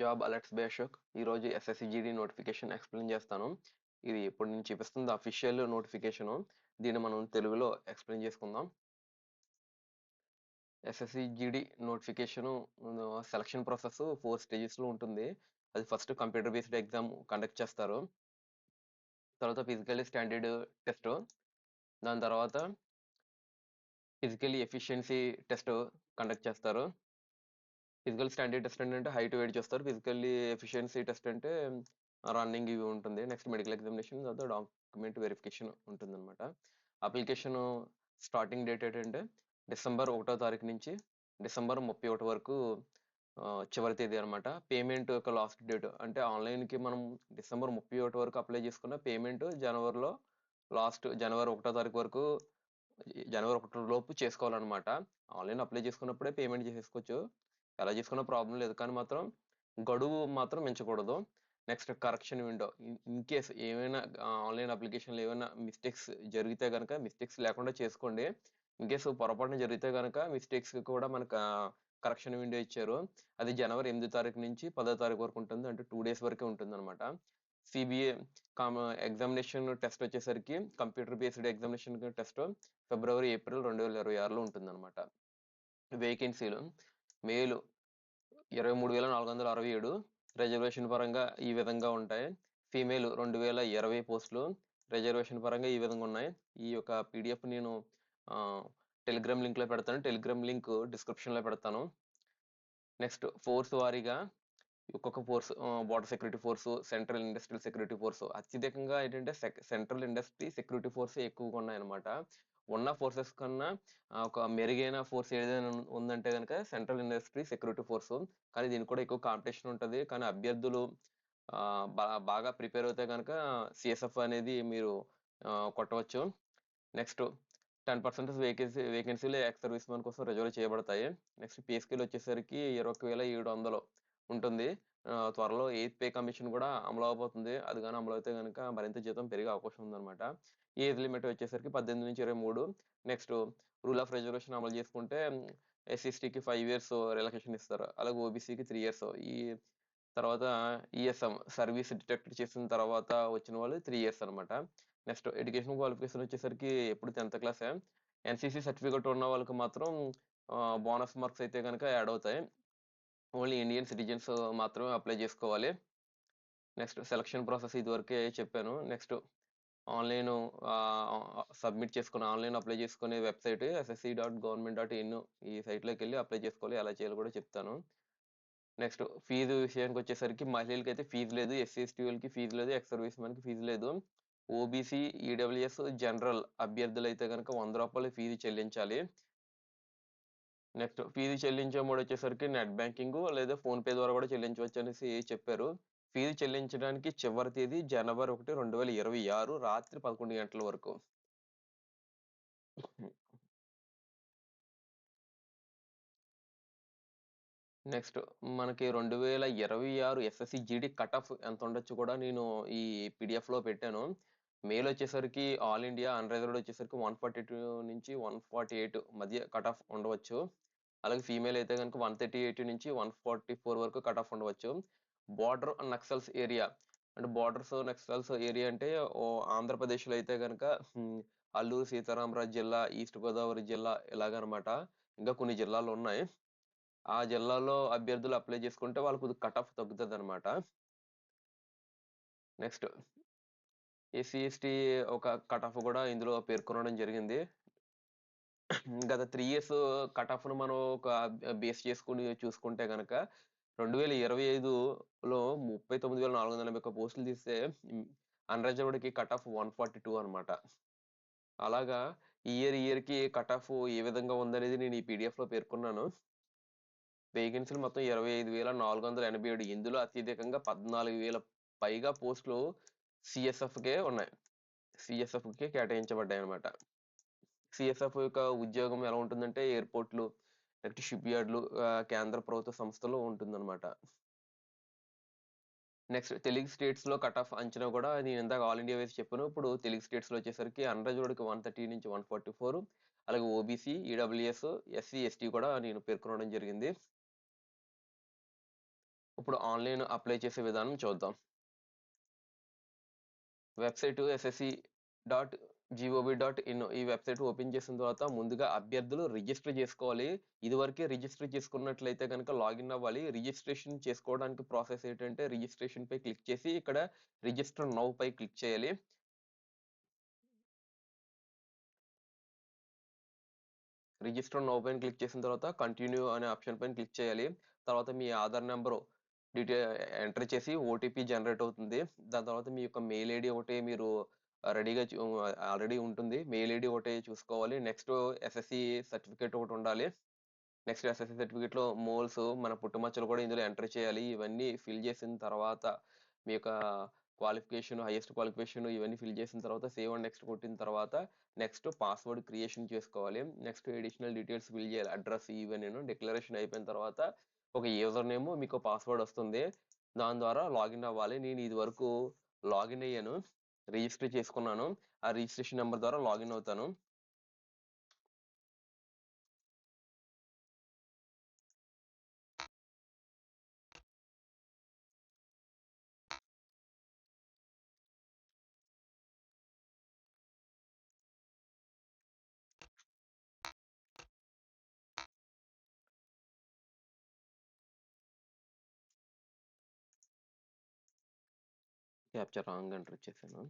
Job alerts by Ashok ఈరోజు SSC GD notification explain చేస్తాను. ఇది ఇప్పుడు నేను చూపిస్తుంది అఫీషియల్ నోటిఫికేషన్. దీన్ని మనం తెలుగులో ఎక్స్ప్లెయిన్ చేసుకుందాం. SSC GD notification selection process four స్టేజెస్లో ఉంటుంది. అది first computer based exam conduct చేస్తారు. తర్వాత ఫిజికల్లీ స్టాండర్డ్ టెస్ట్. దాని తర్వాత ఫిజికల్లీ ఎఫిషియన్సీ టెస్ట్ కండక్ట్ చేస్తారు. ఫిజికల్ స్టాండర్డ్ టెస్ట్ అంటే హైట్ వెయిట్ చేస్తారు. ఫిజికల్లీ ఎఫిషియన్సీ టెస్ట్ అంటే రన్నింగ్ ఇవి ఉంటుంది. నెక్స్ట్ మెడికల్ ఎగ్జామినేషన్ తర్వాత డాక్యుమెంట్ వెరిఫికేషన్ ఉంటుంది అనమాట అప్లికేషన్ స్టార్టింగ్ డేట్ ఏంటంటే డిసెంబర్ ఒకటో తారీఖు నుంచి డిసెంబర్ ముప్పై ఒకటి వరకు చివరి తేదీ అనమాట పేమెంట్ యొక్క లాస్ట్ డేట్ అంటే ఆన్లైన్కి మనం డిసెంబర్ ముప్పై ఒకటి వరకు అప్లై చేసుకున్న పేమెంట్ జనవరిలో లాస్ట్ జనవరి ఒకటో తారీఖు వరకు జనవరి ఒకటి లోపు చేసుకోవాలన్నమాట. ఆన్లైన్ అప్లై చేసుకున్నప్పుడే పేమెంట్ చేసేసుకోవచ్చు. ఎలా చేసుకున్న ప్రాబ్లం లేదు. కానీ మాత్రం గడువు మాత్రం మించకూడదు next correction window. In case ఏమైనా ఆన్లైన్ అప్లికేషన్లు ఏమైనా మిస్టేక్స్ జరిగితే కనుక మిస్టేక్స్ లేకుండా చేసుకోండి. ఇన్ కేసు పొరపాటున జరిగితే కనుక మిస్టేక్స్ కూడా మనకు కరెక్షన్ విండో ఇచ్చారు. అది జనవరి ఎనిమిది తారీఖు నుంచి పదో తారీఖు వరకు ఉంటుంది. అంటే టూ డేస్ వరకే ఉంటుంది అనమాట సిబిఏ కామ ఎగ్జామినేషన్ టెస్ట్ వచ్చేసరికి computer based examination test February April రెండు వేల ఇరవై ఆరులో ఉంటుంది అనమాట వేకెన్సీలు. మేలు. ఇరవై మూడు వేల నాలుగు వందల అరవై ఏడు రిజర్వేషన్ పరంగా ఈ విధంగా ఉంటాయి. ఫీమేల్ రెండు వేల ఇరవై పోస్టులు రిజర్వేషన్ పరంగా ఈ విధంగా ఉన్నాయి. ఈ యొక్క పీడిఎఫ్ నేను టెలిగ్రామ్ లింక్లో పెడతాను. టెలిగ్రామ్ లింక్ డిస్క్రిప్షన్లో పెడతాను. నెక్స్ట్ ఫోర్స్ వారీగా ఒక్కొక్క force border security force central industrial security force అత్యధికంగా ఏంటంటే సెంట్రల్ ఇండస్ట్రీ సెక్యూరిటీ ఫోర్స్ ఎక్కువగా ఉన్నాయన్నమాట. ఉన్న ఫోర్సెస్ కన్నా ఒక మెరుగైన ఫోర్స్ ఏదైనా ఉందంటే కనుక సెంట్రల్ ఇండస్ట్రీ సెక్యూరిటీ ఫోర్స్ కానీ దీనికి కూడా ఎక్కువ కాంపిటీషన్ ఉంటుంది. కానీ అభ్యర్థులు బాగా ప్రిపేర్ అవుతే కనుక సిఎస్ఎఫ్ అనేది మీరు కొట్టవచ్చు. నెక్స్ట్ టెన్ పర్సెంటేజ్ వేకెన్సీ వేకెన్సీలు ఎక్స్ సర్వీస్ మ్యాన్ కోసం రిజర్వ్ చేయబడతాయి. నెక్స్ట్ పే స్కేల్ వచ్చేసరికి ఇరవై వేల ఏడు వందలు ఉంటుంది. త్వరలో ఎయిత్ పే కమిషన్ కూడా అమలు అది కానీ అమలు అయితే కనుక మరింత జీతం పెరిగే అవకాశం ఉందన్నమాట. ఏజ్ లిమిట్ వచ్చేసరికి పద్దెనిమిది నుంచి ఇరవై మూడు. నెక్స్ట్ రూల్ ఆఫ్ రిజర్వేషన్ అమలు చేసుకుంటే ఎస్సీస్టీకి ఫైవ్ ఇయర్స్ రిలాక్సేషన్ ఇస్తారు. అలాగే ఓబీసీకి త్రీ ఇయర్స్. ఈ తర్వాత ఈఎస్ఎం సర్వీస్ డిటెక్ట్ చేసిన తర్వాత వచ్చిన వాళ్ళు త్రీ ఇయర్స్ అనమాట నెక్స్ట్ ఎడ్యుకేషన్ క్వాలిఫికేషన్ వచ్చేసరికి ఎప్పుడు టెన్త్ క్లాసే. ఎన్సీసీ సర్టిఫికేట్ ఉన్న వాళ్ళకి మాత్రం బోనస్ మార్క్స్ అయితే కనుక యాడ్ అవుతాయి. ఓన్లీ ఇండియన్ సిటిజన్స్ మాత్రమే అప్లై చేసుకోవాలి. నెక్స్ట్ సెలక్షన్ ప్రాసెస్ ఇదివరకే చెప్పాను. నెక్స్ట్ ఆన్లైన్ సబ్మిట్ చేసుకుని ఆన్లైన్ అప్లై చేసుకునే website SSC dot government dot in ఈ సైట్లోకి వెళ్ళి అప్లై చేసుకోవాలి. ఎలా చేయాలో కూడా చెప్తాను. నెక్స్ట్ ఫీజు విషయానికి వచ్చేసరికి మహిళలకి అయితే ఫీజు లేదు. ఎస్సీ ఎస్టీ వాళ్ళకి ఫీజు లేదు. ఎక్స్ సర్వీస్ మెన్కి ఫీజు లేదు. ఓబీసీ ఈడబ్ల్యూఎస్ జనరల్ అభ్యర్థులు అయితే కనుక వంద రూపాయలు ఫీజు చెల్లించాలి. నెక్స్ట్ ఫీజు చెల్లించే మోడ్ వచ్చేసరికి నెట్ బ్యాంకింగ్ లేదా ఫోన్పే ద్వారా కూడా చెల్లించవచ్చు అనేసి చెప్పారు. ఫీజు చెల్లించడానికి చివరి తేదీ జనవరి ఒకటి రెండు వేల ఇరవై ఆరు రాత్రి పదకొండు గంటల వరకు. నెక్స్ట్ మనకి రెండు వేల ఇరవై ఆరు ఎస్ఎస్సి జీడీ కట్ ఆఫ్ ఎంత ఉండొచ్చు కూడా నేను ఈ పీడిఎఫ్లో పెట్టాను. మేల్ వచ్చేసరికి ఆల్ ఇండియా అన్రిజర్వ్డ్ వచ్చేసరికి వన్ ఫార్టీ టూ నుంచి వన్ ఫార్టీ ఎయిట్ మధ్య కట్ ఆఫ్ ఉండవచ్చు. అలాగే ఫీమేల్ అయితే కనుక వన్ థర్టీ ఎయిట్ నుంచి వన్ ఫార్టీ ఫోర్ వరకు కట్ ఆఫ్ ఉండవచ్చు. బార్డర్ నక్సల్స్ ఏరియా అంటే బార్డర్స్ నక్సల్స్ ఏరియా అంటే ఆంధ్రప్రదేశ్లో అయితే కనుక అల్లూరు సీతారామరాజు జిల్లా ఈస్ట్ గోదావరి జిల్లా ఇలాగనమాట. ఇంకా కొన్ని జిల్లాలు ఉన్నాయి. ఆ జిల్లాలో అభ్యర్థులు అప్లై చేసుకుంటే వాళ్ళకు కట్ ఆఫ్ తగ్గుతుంది అనమాట నెక్స్ట్ ఎస్సీ ఎస్టీ ఒక కట్ ఆఫ్ కూడా ఇందులో పేర్కొనడం జరిగింది. గత త్రీ ఇయర్స్ కట్ ఆఫ్ను మనం ఒక బేస్ చేసుకుని చూసుకుంటే కనుక రెండు వేల ఇరవై ఐదులో ముప్పై తొమ్మిది వేల నాలుగు వందల ఒక్క పోస్టులు తీస్తే అన్రిజర్వ్డ్కి cut off one forty two అనమాట అలాగా ఇయర్ ఇయర్కి కట్ ఆఫ్ ఏ విధంగా ఉందనేది నేను ఈ పీడిఎఫ్లో పేర్కొన్నాను. వేకెన్సీలు మొత్తం ఇరవై ఐదు వేల నాలుగు వందల ఎనభై ఏడు ఇందులో అత్యధికంగా పద్నాలుగు వేల పైగా పోస్టులు సిఎస్ఎఫ్కే ఉన్నాయి. సిఎస్ఎఫ్కే కేటాయించబడ్డాయి అనమాట సిఎస్ఎఫ్ యొక్క ఉద్యోగం ఎలా ఉంటుందంటే ఎయిర్పోర్ట్లు లేకపోతే షిప్ యార్డ్లు కేంద్ర ప్రభుత్వ సంస్థలు ఉంటుందన్నమాట. నెక్స్ట్ తెలుగు స్టేట్స్లో కట్ ఆఫ్ అంచనా కూడా నేను ఇందాక ఆల్ ఇండియా వైస్ చెప్పాను. ఇప్పుడు తెలుగు స్టేట్స్లో వచ్చేసరికి అన్రజోడ్కి వన్ థర్టీ నుంచి వన్ ఫార్టీ ఫోర్ అలాగే ఓబీసీ ఈడబ్ల్యూఎస్ ఎస్సీ ఎస్టీ కూడా నేను పేర్కొనడం జరిగింది. ఇప్పుడు ఆన్లైన్ అప్లై చేసే విధానం చూద్దాం. Website SSC dot GOV dot in ఈ వెబ్సైట్ ఓపెన్ చేసిన తర్వాత ముందుగా అభ్యర్థులు రిజిస్టర్ చేసుకోవాలి. ఇదివరకే రిజిస్టర్ చేసుకున్నట్లయితే కనుక లాగిన్ అవ్వాలి. రిజిస్ట్రేషన్ చేసుకోవడానికి ప్రాసెస్ ఏంటంటే రిజిస్ట్రేషన్ పై క్లిక్ చేసి ఇక్కడ రిజిస్టర్ నౌ పై క్లిక్ చేయాలి. రిజిస్టర్ నౌ పైన క్లిక్ చేసిన తర్వాత కంటిన్యూ అనే ఆప్షన్ పైన క్లిక్ చేయాలి. తర్వాత మీ ఆధార్ నెంబరు డీటెయిల్ ఎంటర్ చేసి ఓటీపీ జనరేట్ అవుతుంది. దాని తర్వాత మీ యొక్క మెయిల్ ఐడి ఒకటి మీరు రెడీగా ఆల్రెడీ ఉంటుంది. మెయిల్ ఐడి ఒకటి చూసుకోవాలి. నెక్స్ట్ ఎస్ఎస్సి సర్టిఫికేట్ ఒకటి ఉండాలి. నెక్స్ట్ ఎస్ఎస్సి సర్టిఫికేట్లో మోల్స్ మన పుట్టుమచ్చలు కూడా ఇందులో ఎంటర్ చేయాలి. ఇవన్నీ ఫిల్ చేసిన తర్వాత మీ యొక్క క్వాలిఫికేషన్ హైయెస్ట్ క్వాలిఫికేషన్ ఇవన్నీ ఫిల్ చేసిన తర్వాత సేవ్ అండ్ నెక్స్ట్ కొట్టిన తర్వాత నెక్స్ట్ పాస్వర్డ్ క్రియేషన్ చేసుకోవాలి. నెక్స్ట్ ఎడిషనల్ డీటెయిల్స్ ఫిల్ చేయాలి. అడ్రస్ ఇవన్నీ డిక్లరేషన్ అయిపోయిన తర్వాత ఒక యూజర్ నేమ్ మీకు పాస్వర్డ్ వస్తుంది. దాని ద్వారా లాగిన్ అవ్వాలి. నేను ఇది వరకు లాగిన్ అయ్యాను. రిజిస్టర్ చేసుకున్నాను. ఆ రిజిస్ట్రేషన్ నెంబర్ ద్వారా లాగిన్ అవుతాను. క్యాప్చర్ రాంగ్ ఎంటర్ చేశాను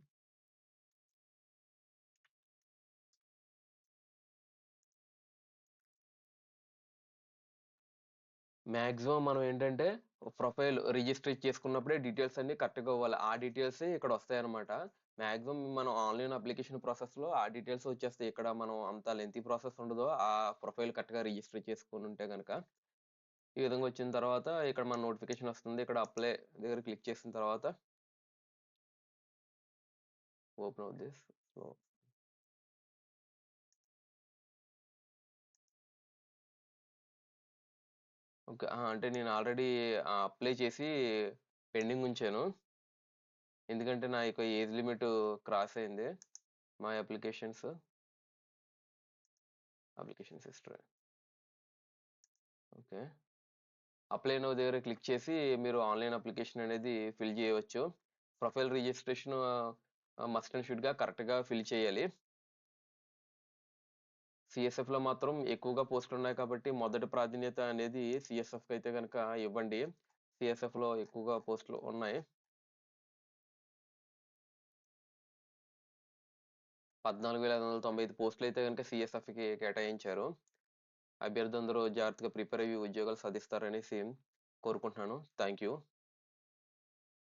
మ్యాక్సిమం మనం ఏంటంటే ప్రొఫైల్ రిజిస్టర్ చేసుకున్నప్పుడే డీటెయిల్స్ అన్ని కరెక్ట్గా ఇవ్వాలి. ఆ డీటెయిల్స్ ఇక్కడ వస్తాయి అనమాట మ్యాక్సిమం మనం ఆన్లైన్ అప్లికేషన్ ప్రాసెస్లో ఆ డీటెయిల్స్ వచ్చేస్తాయి. ఇక్కడ మనం అంత లెంతీ ప్రాసెస్ ఉండదో ఆ ప్రొఫైల్ కరెక్ట్గా రిజిస్టర్ చేసుకుని ఉంటే కనుక ఈ విధంగా వచ్చిన తర్వాత ఇక్కడ మన నోటిఫికేషన్ వస్తుంది. ఇక్కడ అప్లై దగ్గర క్లిక్ చేసిన తర్వాత open out this so okay. అంటే నేను ఆల్రెడీ అప్లై చేసి పెండింగ్ ఉంచాను. ఎందుకంటే నా యొక్క ఏజ్ లిమిట్ క్రాస్ అయింది. మా applications. Application history. Okay. Apply now దగ్గర క్లిక్ చేసి మీరు ఆన్లైన్ అప్లికేషన్ అనేది ఫిల్ చేయవచ్చు. ప్రొఫైల్ రిజిస్ట్రేషన్ మస్ట్ అండ్ షుడ్గా కరెక్ట్గా ఫిల్ చేయాలి. సిఎస్ఎఫ్లో మాత్రం ఎక్కువగా పోస్టులు ఉన్నాయి కాబట్టి మొదటి ప్రాధాన్యత అనేది సిఎస్ఎఫ్కి అయితే కనుక ఇవ్వండి. సిఎస్ఎఫ్లో ఎక్కువగా పోస్టులు ఉన్నాయి. పద్నాలుగు వేల ఐదు వందల తొంభై ఐదు పోస్టులు అయితే కనుక సిఎస్ఎఫ్కి కేటాయించారు. అభ్యర్థులందరూ జాగ్రత్తగా ప్రిపేర్ అయ్యి ఉద్యోగాలు సాధిస్తారనేసి కోరుకుంటున్నాను. Thank you